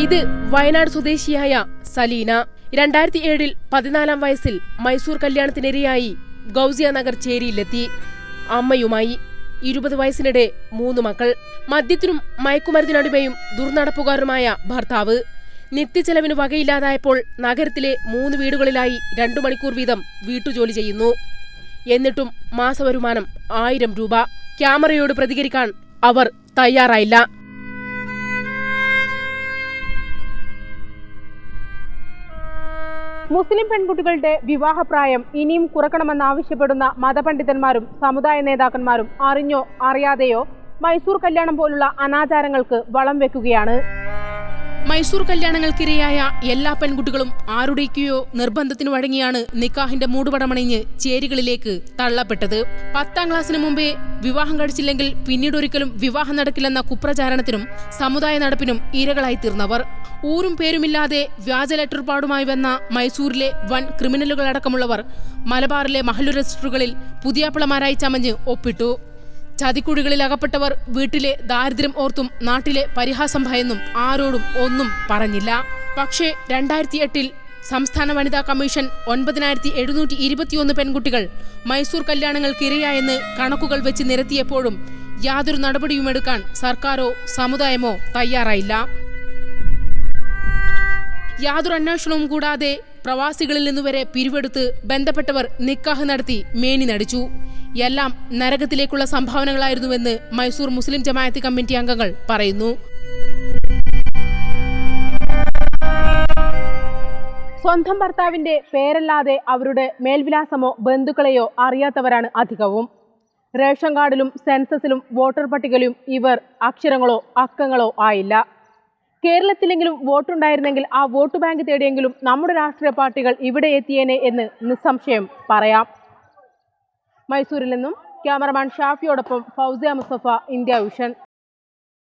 ഇത് വയനാട് സ്വദേശിയായ സലീന. രണ്ടായിരത്തി ഏഴിൽ പതിനാലാം വയസ്സിൽ മൈസൂർ കല്യാണത്തിനിരയായി ഗൗസിയ നഗർ ചേരിയിലെത്തി. അമ്മയുമായി ഇരുപത് വയസ്സിനിടെ മൂന്ന് മക്കൾ. മദ്യത്തിനും മയക്കുമരുന്നിനടിമയും ദുർനടപ്പുകാരുമായ ഭർത്താവ്. നിത്യച്ചെലവിന് വകയില്ലാതായപ്പോൾ നഗരത്തിലെ മൂന്ന് വീടുകളിലായി രണ്ടു മണിക്കൂർ വീതം വീട്ടുജോലി ചെയ്യുന്നു. എന്നിട്ടും മാസവരുമാനം ആയിരം രൂപ ക്യാമറയോട് പ്രതികരിക്കാൻ അവർ തയ്യാറായില്ല. മുസ്ലിം പെൺകുട്ടികളുടെ വിവാഹപ്രായം ഇനിയും കുറക്കണമെന്നാവശ്യപ്പെടുന്ന മതപണ്ഡിതന്മാരും സമുദായ നേതാക്കന്മാരും അറിഞ്ഞോ അറിയാതെയോ മൈസൂർ കല്യാണം പോലുള്ള അനാചാരങ്ങൾക്ക് വളം വെക്കുകയാണ്. മൈസൂർ കല്യാണങ്ങൾക്കിരയായ എല്ലാ പെൺകുട്ടികളും ആരുടേക്കോ നിർബന്ധത്തിനു വഴങ്ങിയാണ് നിക്കാഹിന്റെ മൂടുപടമണിഞ്ഞ് ചേരികളിലേക്ക് തള്ളപ്പെട്ടത്. പത്താം ക്ലാസ്സിന് മുമ്പേ വിവാഹം കഴിച്ചില്ലെങ്കിൽ പിന്നീട് ഒരിക്കലും വിവാഹം നടക്കില്ലെന്ന കുപ്രചാരണത്തിനും സമുദായ നടപ്പിനും ഇരകളായി തീർന്നവർ ഊരും പേരുമില്ലാതെ വ്യാജ ലെറ്റർ പാടുമായി വന്ന മൈസൂരിലെ വൻ ക്രിമിനലുകളടക്കമുള്ളവർ മലബാറിലെ മഹലു രജിസ്റ്ററുകളിൽ പുതിയാപ്പിളമാരായി ചമഞ്ഞ് ഒപ്പിട്ടു. ചതിക്കുഴികളിൽ അകപ്പെട്ടവർ വീട്ടിലെ ദാരിദ്ര്യം ഓർത്തും നാട്ടിലെ പരിഹാസം ഭയന്നും ആരോടും ഒന്നും പറഞ്ഞില്ല. പക്ഷേ രണ്ടായിരത്തി എട്ടിൽ സംസ്ഥാന വനിതാ കമ്മീഷൻ ഒൻപതിനായിരത്തി എഴുന്നൂറ്റി ഇരുപത്തിയൊന്ന് പെൺകുട്ടികൾ മൈസൂർ കല്യാണങ്ങൾക്കിരയായെന്ന് കണക്കുകൾ വെച്ച് നിരത്തിയപ്പോഴും യാതൊരു നടപടിയുമെടുക്കാൻ സർക്കാരോ സമുദായമോ തയ്യാറായില്ല. യാതൊരു അന്വേഷണവും കൂടാതെ പ്രവാസികളിൽ നിന്നുവരെ പിരിവെടുത്ത് ബന്ധപ്പെട്ടവർ നിക്കാഹ് നടത്തി മേനി നടിച്ചു. എല്ലാം നരകത്തിലേക്കുള്ള സംഭാവനകളായിരുന്നുവെന്ന് മൈസൂർ മുസ്ലിം ജമായത്ത് കമ്മിറ്റി അംഗങ്ങൾ പറയുന്നു. സ്വന്തം ഭർത്താവിന്റെ പേരല്ലാതെ അവരുടെ മേൽവിലാസമോ ബന്ധുക്കളെയോ അറിയാത്തവരാണ് അധികവും. റേഷൻ കാർഡിലും സെൻസസിലും വോട്ടർ പട്ടികയിലും ഇവർ അക്ഷരങ്ങളോ അക്കങ്ങളോ ആയില്ല. കേരളത്തിലെങ്കിലും വോട്ടുണ്ടായിരുന്നെങ്കിൽ ആ വോട്ട് ബാങ്ക് തേടിയെങ്കിലും നമ്മുടെ രാഷ്ട്രീയ പാർട്ടികൾ ഇവിടെ എത്തിയേനെ എന്ന് നിസ്സംശയം പറയാം. മൈസൂരിൽ നിന്നും ക്യാമറമാൻ ഷാഫിയോടൊപ്പം ഫൗസിയ മുസ്തഫ ഇന്ത്യ വിഷൻ.